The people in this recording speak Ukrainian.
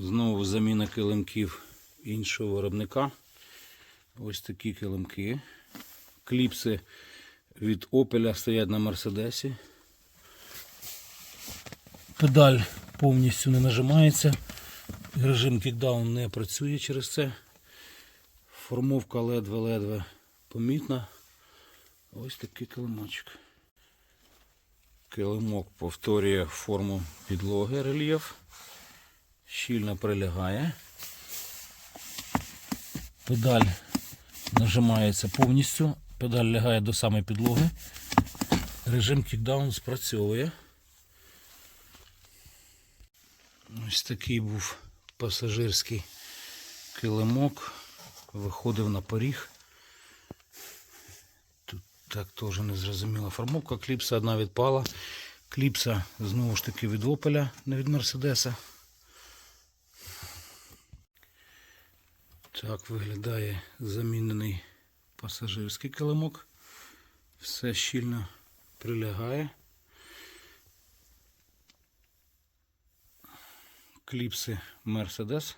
Знову заміна килимків іншого виробника. Ось такі килимки. Кліпси від Opel стоять на Мерседесі. Педаль повністю не нажимається. Режим кікдаун не працює через це. Формовка ледве-ледве помітна. Ось такий килимочок. Килимок повторює форму підлоги рельєф. Щільно прилягає. Педаль нажимається повністю. Педаль лягає до самої підлоги. Режим кікдаун спрацьовує. Ось такий був пасажирський килимок. Виходив на поріг. Тут так теж незрозуміла формовка. Кліпса одна відпала. Кліпса знову ж таки від Опеля, не від Мерседеса. Так виглядає замінений пасажирський килимок. Все щільно прилягає. Кліпси Mercedes.